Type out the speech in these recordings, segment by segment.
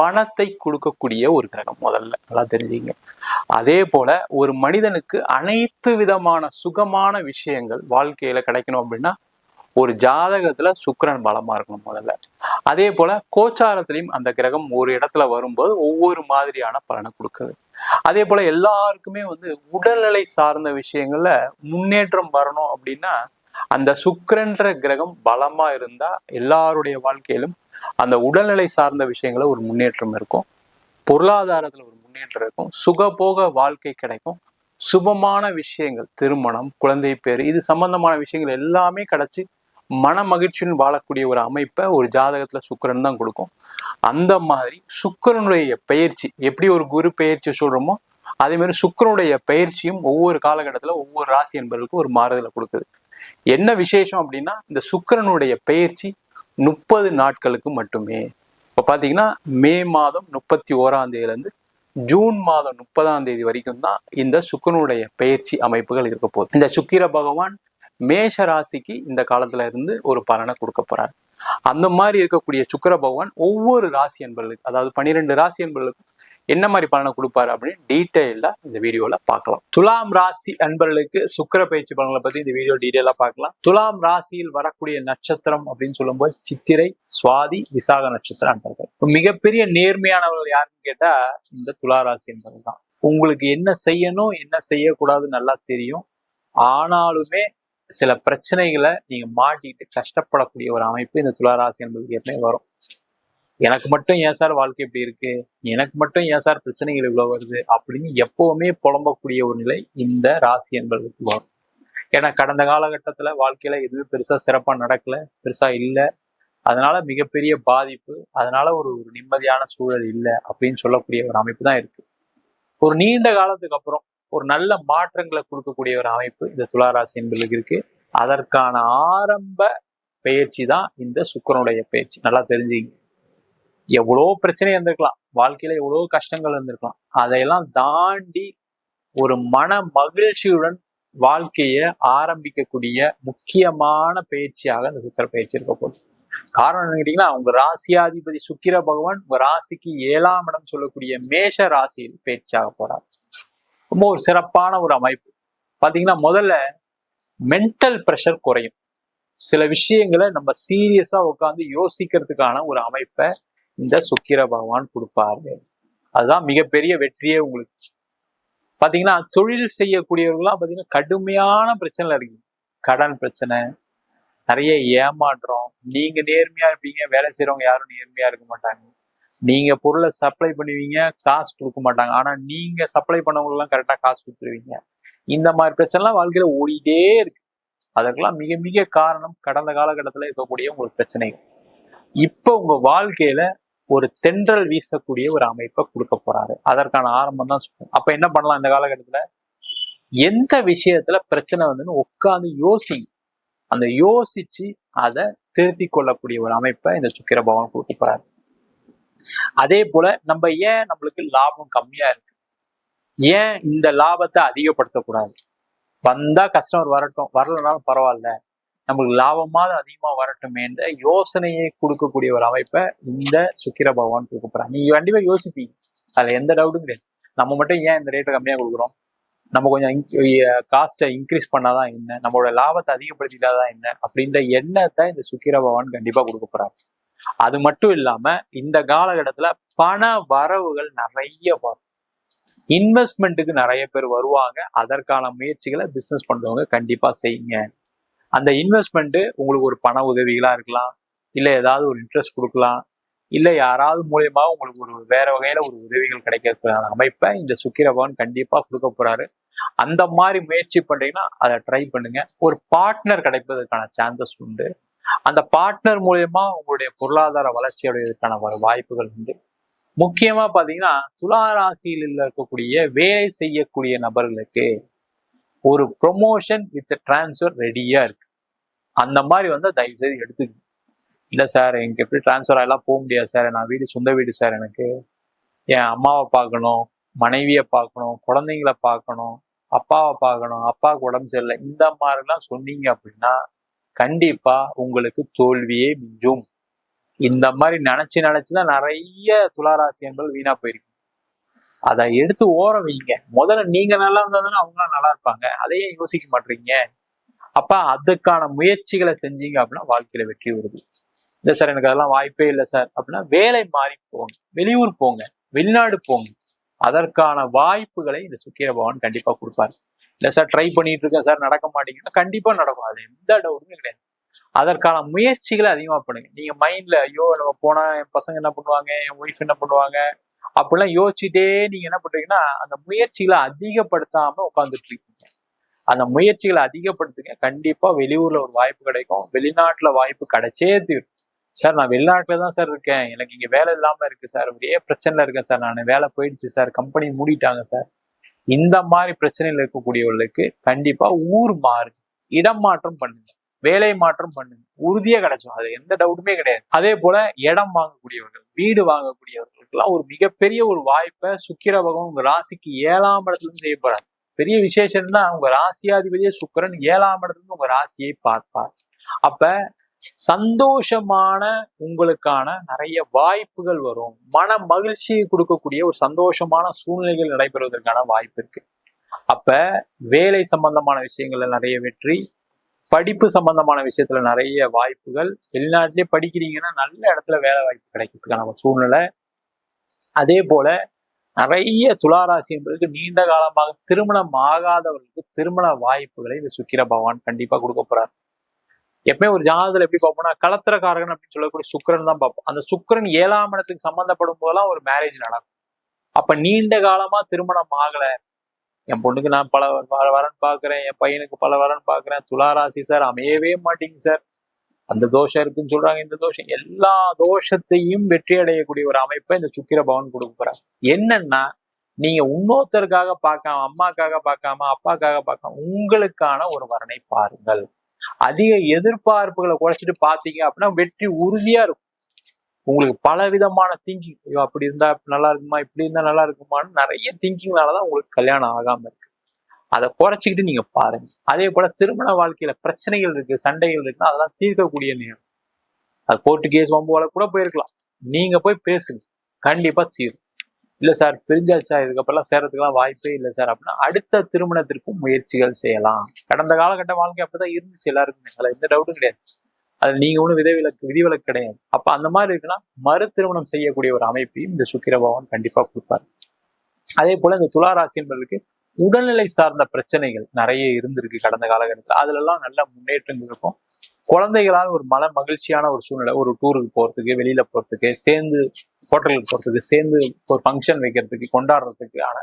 பணத்தை கொடுக்கக்கூடிய ஒரு கிரகம் முதல்ல நல்லா தெரிஞ்சுங்க. அதே போல ஒரு மனிதனுக்கு அனைத்து விதமான சுகமான விஷயங்கள் வாழ்க்கையில கிடைக்கணும் அப்படின்னா ஒரு ஜாதகத்துல சுக்கரன் பலமா இருக்கணும் முதல்ல. அதே போல கோச்சாரத்திலையும் அந்த கிரகம் ஒரு இடத்துல வரும்போது ஒவ்வொரு மாதிரியான பலனை கொடுக்குது. அதே போல எல்லாருக்குமே வந்து உடல்நிலை சார்ந்த விஷயங்கள்ல முன்னேற்றம் வரணும் அப்படின்னா அந்த சுக்கரன்ற கிரகம் பலமா இருந்தா எல்லாருடைய வாழ்க்கையிலும் அந்த உடல்நிலை சார்ந்த விஷயங்கள ஒரு முன்னேற்றம் இருக்கும். பொருளாதாரத்துல ஒரு முன்னேற்றம் இருக்கும். சுகபோக வாழ்க்கை கிடைக்கும். சுபமான விஷயங்கள் திருமணம் குழந்தை பேர் இது சம்பந்தமான விஷயங்கள் எல்லாமே கிடைச்சி மன மகிழ்ச்சியுடன் வாழக்கூடிய ஒரு அமைப்பை ஒரு ஜாதகத்துல சுக்கரன் தான் கொடுக்கும். அந்த மாதிரி சுக்கிரனுடைய பயிற்சி எப்படி ஒரு குரு பயிற்சி சொல்றோமோ அதே மாதிரி சுக்கிரனுடைய பயிற்சியும் ஒவ்வொரு காலகட்டத்துல ஒவ்வொரு ராசி என்பவர்களுக்கும் ஒரு மாறுதலை கொடுக்குது. என்ன விசேஷம் அப்படின்னா இந்த சுக்கிரனுடைய பயிற்சி முப்பது நாட்களுக்கு மட்டுமே. இப்போ பார்த்தீங்கன்னா மே மாதம் முப்பத்தி ஓராம் தேதியிலேருந்து ஜூன் மாதம் முப்பதாம் தேதி வரைக்கும் தான் இந்த சுக்கரனுடைய பயிற்சி அமைப்புகள் இருக்க போகுது. இந்த சுக்கிர பகவான் மேஷ ராசிக்கு இந்த காலத்துல இருந்து ஒரு பலனை கொடுக்க போறார். அந்த மாதிரி இருக்கக்கூடிய சுக்கிர பகவான் ஒவ்வொரு ராசி என்பர்களுக்கு அதாவது பன்னிரெண்டு ராசி என்பர்களுக்கும் என்ன மாதிரி பலனை கொடுப்பாரு அப்படின்னு டீட்டெயிலாக இந்த வீடியோவில் பார்க்கலாம். துலாம் ராசி அன்பர்களுக்கு சுக்கிர பயிற்சி பலன்களை பற்றி இந்த வீடியோ டீட்டெயிலா பார்க்கலாம். துலாம் ராசியில் வரக்கூடிய நட்சத்திரம் அப்படின்னு சொல்லும்போது சித்திரை சுவாதி விசாக நட்சத்திரம் அன்பர்கள். மிகப்பெரிய நேர்மையானவர்கள் யாருன்னு கேட்டால் இந்த துலா ராசி என்பது தான். உங்களுக்கு என்ன செய்யணும் என்ன செய்யக்கூடாது நல்லா தெரியும். ஆனாலுமே சில பிரச்சனைகளை நீங்க மாட்டிட்டு கஷ்டப்படக்கூடிய ஒரு அமைப்பு இந்த துளாராசி என்பதுக்கு ஏற்கனவே வரும். எனக்கு மட்டும் ஏன் சார் வாழ்க்கை இப்படி இருக்கு? எனக்கு மட்டும் ஏன் சார் பிரச்சனைகள் இவ்வளவு வருது? அப்படின்னு எப்பவுமே புலம்பக்கூடிய ஒரு நிலை இந்த ராசி என்பதற்கு வரும். ஏன்னா கடந்த காலகட்டத்துல வாழ்க்கையில எதுவுமே பெருசா சிறப்பா நடக்கல பெருசா இல்லை. அதனால மிகப்பெரிய பாதிப்பு அதனால ஒரு ஒரு நிம்மதியான சூழல் இல்லை அப்படின்னு சொல்லக்கூடிய ஒரு அமைப்பு தான் இருக்கு. ஒரு நீண்ட காலத்துக்கு அப்புறம் ஒரு நல்ல மாற்றங்களை கொடுக்கக்கூடிய ஒரு அமைப்பு இந்த துளாராசி என்பதுக்கு இருக்கு. அதற்கான ஆரம்ப பயிற்சி தான் இந்த சுக்கரனுடைய பயிற்சி. நல்லா தெரிஞ்சுங்க எவ்வளோ பிரச்சனை இருந்திருக்கலாம். வாழ்க்கையில எவ்வளோ கஷ்டங்கள் இருந்திருக்கலாம். அதையெல்லாம் தாண்டி ஒரு மன மகிழ்ச்சியுடன் வாழ்க்கையை ஆரம்பிக்கக்கூடிய முக்கியமான பயிற்சியாக இந்த சுக்கர பயிற்சி இருக்க போகுது. காரணம் என்ன கேட்டீங்கன்னா உங்க ராசியாதிபதி சுக்கிர பகவான் உங்க ராசிக்கு ஏழாம் இடம் சொல்லக்கூடிய மேஷ ராசியில் பயிற்சியாக போறார். ரொம்ப ஒரு சிறப்பான ஒரு அமைப்பு. பாத்தீங்கன்னா முதல்ல மென்டல் ப்ரெஷர் குறையும். சில விஷயங்களை நம்ம சீரியஸா உட்காந்து யோசிக்கிறதுக்கான ஒரு அமைப்பை இந்த சுக்கிர பகவான் கொடுப்பாரு. அதுதான் மிகப்பெரிய வெற்றியே உங்களுக்கு. பாத்தீங்கன்னா தொழில் செய்யக்கூடியவர்கள்லாம் பாத்தீங்கன்னா கடுமையான பிரச்சனை இருக்கு கடன் பிரச்சனை நிறைய ஏமாற்றம் நீங்க நேர்மையா இருப்பீங்க வேலை செய்யறவங்க யாரும் நேர்மையா இருக்க மாட்டாங்க. நீங்க பொருளை சப்ளை பண்ணுவீங்க காசு கொடுக்க மாட்டாங்க. ஆனா நீங்க சப்ளை பண்ணவங்க எல்லாம் கரெக்டா காசு கொடுத்துருவீங்க. இந்த மாதிரி பிரச்சனைலாம் வாழ்க்கையில ஓடிட்டே இருக்கு. அதற்கெல்லாம் மிக மிக காரணம் கடந்த காலகட்டத்துல இருக்கக்கூடிய உங்களுக்கு பிரச்சனைகள். இப்ப உங்க வாழ்க்கையில ஒரு தென்றல் வீசக்கூடிய ஒரு அமைப்பை கொடுக்க போறாரு. அதற்கான ஆரம்பம் தான் சொல்லுவோம் அப்ப என்ன பண்ணலாம் இந்த காலகட்டத்துல? எந்த விஷயத்துல பிரச்சனை வந்துன்னு உட்காந்து யோசி அந்த யோசிச்சு அதை திருத்தி கொள்ளக்கூடிய ஒரு அமைப்பை இந்த சுக்கிர பகவான் கொடுக்க போறாரு. அதே போல நம்ம ஏன் நம்மளுக்கு லாபம் கம்மியா இருக்கு? ஏன் இந்த லாபத்தை அதிகப்படுத்தக்கூடாது வந்தா கஸ்டமர் வரட்டும். வரலனாலும் பரவாயில்ல. நம்மளுக்கு லாபமாவது அதிகமாக வரட்டுமேன்ற யோசனையை கொடுக்கக்கூடிய ஒரு அமைப்பை இந்த சுக்கிர பகவான் கொடுக்க போறாங்க நீங்க கண்டிப்பா யோசிப்பீங்க. அதுல எந்த டவுட்டும் கிடையாது. நம்ம மட்டும் ஏன் இந்த ரேட்டை கம்மியாக கொடுக்குறோம்? நம்ம கொஞ்சம் காஸ்ட்டை இன்க்ரீஸ் பண்ணாதான் என்ன? நம்மளோட லாபத்தை அதிகப்படுத்திட்டாதான் என்ன? அப்படின்ற எண்ணத்தை இந்த சுக்கிர பகவான் கண்டிப்பாக கொடுக்க போறாரு. அது மட்டும் இல்லாம இந்த காலகட்டத்துல பண வரவுகள் நிறைய வரும். இன்வெஸ்ட்மெண்ட்டுக்கு நிறைய பேர் வருவாங்க. அதற்கான முயற்சிகளை பிசினஸ் பண்றவங்க கண்டிப்பா செய்யுங்க. அந்த இன்வெஸ்ட்மெண்ட் உங்களுக்கு ஒரு பண உதவிகளா இருக்கலாம். இல்லை ஏதாவது ஒரு இன்ட்ரெஸ்ட் கொடுக்கலாம். இல்லை யாராவது மூலியமா உங்களுக்கு ஒரு வேற வகையில ஒரு உதவிகள் கிடைக்கிறதுக்கான அமைப்பை இந்த சுக்கிரபவன் கண்டிப்பா கொடுக்க போறாரு. அந்த மாதிரி முயற்சி பண்றீங்கன்னா அதை ட்ரை பண்ணுங்க. ஒரு பார்ட்னர் கிடைப்பதற்கான சான்சஸ் உண்டு. அந்த பார்ட்னர் மூலியமா உங்களுடைய பொருளாதார வளர்ச்சி அடைவதற்கான வாய்ப்புகள் உண்டு. முக்கியமா பாத்தீங்கன்னா துலா ராசியில் இருக்கக்கூடிய வேலை செய்யக்கூடிய நபர்களுக்கு ஒரு ப்ரொமோஷன் வித் டிரான்ஸ்ஃபர் ரெடியாக இருக்கு. அந்த மாதிரி வந்து தயவு செய்து எடுத்துக்கணும் இல்லை சார் எனக்கு எப்படி டிரான்ஸ்ஃபர் ஆகலாம் போக முடியாது சார். நான் வீடு சொந்த வீடு சார் எனக்கு. என் அம்மாவை பார்க்கணும் மனைவியை பார்க்கணும் குழந்தைங்கள பார்க்கணும் அப்பாவை பார்க்கணும் அப்பாவுக்கு உடம்பு சரியில்லை. இந்த மாதிரிலாம் சொன்னீங்க அப்படின்னா கண்டிப்பா உங்களுக்கு தோல்வியே மிஞ்சும். இந்த மாதிரி நினைச்சு நினைச்சுதான் நிறைய துளாராசியங்கள் வீணா போயிருக்கு. அதை எடுத்து ஓர வைங்க. முதல்ல நீங்க நல்லா இருந்தா அவங்களாம் நல்லா இருப்பாங்க. அதையே யோசிக்க மாட்டீங்க. அப்ப அதுக்கான முயற்சிகளை செஞ்சீங்க அப்படின்னா வாழ்க்கையில வெற்றி வருது. இல்லை சார் எனக்கு அதெல்லாம் வாய்ப்பே இல்லை சார். அப்படின்னா வேலை மாறி போங்க. வெளியூர் போங்க. வெளிநாடு போங்க. அதற்கான வாய்ப்புகளை இந்த சுக்கிர பகவான் கண்டிப்பா கொடுப்பாரு. இல்லை சார் ட்ரை பண்ணிட்டு இருக்கேன் சார் நடக்க மாட்டீங்கன்னா கண்டிப்பா நடக்கும். அது எந்த டவுட்டுமே கிடையாது. அதற்கான முயற்சிகளை அதிகமா பண்ணுங்க. நீங்க மைண்ட்ல ஐயோ நம்ம போனா என் பசங்க என்ன பண்ணுவாங்க? என் ஒய்ஃப் என்ன பண்ணுவாங்க? அப்படிலாம் யோசிச்சுட்டே நீங்க என்ன பண்றீங்கன்னா அந்த முயற்சிகளை அதிகப்படுத்தாம உட்காந்துட்டு இருக்கீங்க. அந்த முயற்சிகளை அதிகப்படுத்துங்க. கண்டிப்பா வெளியூர்ல ஒரு வாய்ப்பு கிடைக்கும். வெளிநாட்டுல வாய்ப்பு கிடைச்சே தீரும். சார் நான் வெளிநாட்டுல தான் சார் இருக்கேன். எனக்கு இங்க வேலை இல்லாம இருக்கு சார். ஒரே பிரச்சனைல இருக்கேன் சார். நான் வேலை போயிடுச்சு சார். கம்பெனி மூடிட்டாங்க சார். இந்த மாதிரி பிரச்சனையில இருக்கக்கூடியவர்களுக்கு கண்டிப்பா ஊர் மாறுங்க இடம் மாற்றம் பண்ணுங்க. வேலை மாற்றம் பண்ணுங்க. உறுதியா கிடைச்சோம் அது எந்த டவுட்டுமே கிடையாது. அதே போல இடம் வாங்கக்கூடியவர்கள் வீடு வாங்கக்கூடியவர்கள் வாங்கக்கூடியவர்களுக்கெல்லாம் ஒரு மிகப்பெரிய ஒரு வாய்ப்பை சுக்கிர பகவான் உங்க ராசிக்கு ஏழாம் இடத்துல இருந்து போறாரு. பெரிய விசேஷம்னா உங்க ராசியாதிபதியே சுக்கிரன் ஏழாம் இடத்துல இருந்து உங்க ராசியை பார்ப்பார். அப்ப சந்தோஷமான உங்களுக்கான நிறைய வாய்ப்புகள் வரும். மன மகிழ்ச்சியை கொடுக்கக்கூடிய ஒரு சந்தோஷமான சூழ்நிலைகள் நடைபெறுவதற்கான வாய்ப்பு இருக்கு. அப்ப வேலை சம்பந்தமான விஷயங்கள்ல நிறைய வெற்றி படிப்பு சம்பந்தமான விஷயத்துல நிறைய வாய்ப்புகள். வெளிநாட்டிலே படிக்கிறீங்கன்னா நல்ல இடத்துல வேலை வாய்ப்பு கிடைக்கிறதுக்கான ஒரு சூழ்நிலை. அதே போல நிறைய துளாராசி என்பதற்கு நீண்ட காலமாக திருமணம் ஆகாதவர்களுக்கு திருமண வாய்ப்புகளை இந்த சுக்கிர பகவான் கண்டிப்பா கொடுக்க போறார். எப்பவுமே ஒரு ஜாதகத்துல எப்படி பார்ப்போம்னா களத்திரக்காரகன் அப்படின்னு சொல்லக்கூடிய சுக்கிரன் தான் பார்ப்போம். அந்த சுக்கிரன் ஏழாம் இடத்துக்கு சம்பந்தப்படும் போதெல்லாம் ஒரு மேரேஜ் நடக்கும். அப்ப நீண்ட காலமா திருமணம் ஆகல. என் பொண்ணுக்கு நான் பல பல வரன் பாக்குறேன் என் பையனுக்கு பல வரன் பாக்குறேன் துளாராசி சார் அமையவே மாட்டேங்குது சார். அந்த தோஷம் இருக்குன்னு சொல்றாங்க இந்த தோஷம். எல்லா தோஷத்தையும் வெற்றி அடையக்கூடிய ஒரு அமைப்பை இந்த சுக்கிர பவன் கொடுக்க போறாங்க என்னன்னா நீங்க இன்னொருத்தருக்காக பார்க்காம அம்மாக்காக பார்க்காம அப்பாக்காக பார்க்காம உங்களுக்கான ஒரு வரனை பாருங்கள். அதிக எதிர்பார்ப்புகளை குறைச்சிட்டு பாத்தீங்க அப்படின்னா வெற்றி உறுதியா இருக்கும். உங்களுக்கு பல விதமான திங்கிங் ஐயோ அப்படி இருந்தா நல்லா இருக்குமா? இப்படி இருந்தா நல்லா இருக்குமான்னு நிறைய திங்கிங்னாலதான் உங்களுக்கு கல்யாணம் ஆகாம இருக்கு. அதை குறைச்சிக்கிட்டு நீங்க பாருங்க. அதே போல திருமண வாழ்க்கையில பிரச்சனைகள் இருக்கு சண்டைகள் இருக்குன்னா அதெல்லாம் தீர்க்கக்கூடிய நேரம். அது கோர்ட்டு கேஸ் வம்புவால கூட போயிருக்கலாம். நீங்க போய் பேசுங்க. கண்டிப்பா தீரும். இல்ல சார் பிரிஞ்சாச்சா இதுக்கப்புறம் சேர்றதுக்கெல்லாம் வாய்ப்பே இல்லை சார் அப்படின்னா அடுத்த திருமணத்திற்கும் முயற்சிகள் செய்யலாம். கடந்த காலகட்ட வாழ்க்கை அப்படிதான் இருந்துச்சு எல்லாருக்குமே. அதில் எந்த டவுட்டும் கிடையாது. அது நீங்க ஒன்றும் விதிவிலக்கு விதிவிலக்கு கிடையாது. அப்ப அந்த மாதிரி இருக்குன்னா மறு திருமணம் செய்யக்கூடிய ஒரு அமைப்பையும் இந்த சுக்கிர பகவான் கண்டிப்பா கொடுப்பாரு. அதே போல இந்த துளாராசி என்பதற்கு உடல்நிலை சார்ந்த பிரச்சனைகள் நிறைய இருந்திருக்கு கடந்த காலகட்டத்தில். அதுல எல்லாம் நல்ல முன்னேற்றங்கள் இருக்கும். குழந்தைகளால் ஒரு மன மகிழ்ச்சியான ஒரு சூழ்நிலை ஒரு டூருக்கு போறதுக்கு வெளியில போறதுக்கு சேர்ந்து ஹோட்டலுக்கு போறதுக்கு சேர்ந்து ஒரு ஃபங்க்ஷன் வைக்கிறதுக்கு கொண்டாடுறதுக்கான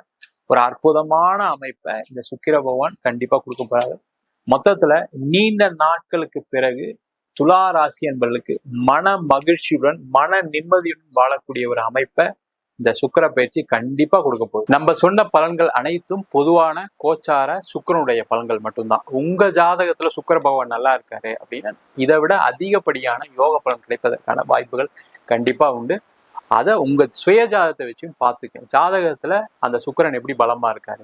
ஒரு அற்புதமான அமைப்பை இந்த சுக்கிர பகவான் கண்டிப்பா கொடுக்க போறாரு. மொத்தத்துல நீண்ட நாட்களுக்கு பிறகு துலா ராசி என்பவர்களுக்கு மன மகிழ்ச்சியுடன் மன நிம்மதியுடன் வாழக்கூடிய ஒரு அமைப்பை இந்த சுக்கர பயிற்சி கண்டிப்பா கொடுக்க போகுது. நம்ம சொன்ன பலன்கள் அனைத்தும் பொதுவான கோச்சார சுக்கரனுடைய பலன்கள் மட்டும்தான். உங்க ஜாதகத்துல சுக்கர பகவான் நல்லா இருக்காரு அப்படின்னா இதை விட அதிகப்படியான யோக பலன் கிடைப்பதற்கான வாய்ப்புகள் கண்டிப்பா உண்டு. அதை உங்க சுய ஜாதகத்தை வச்சும் பார்த்துக்க. ஜாதகத்துல அந்த சுக்கரன் எப்படி பலமா இருக்காரு?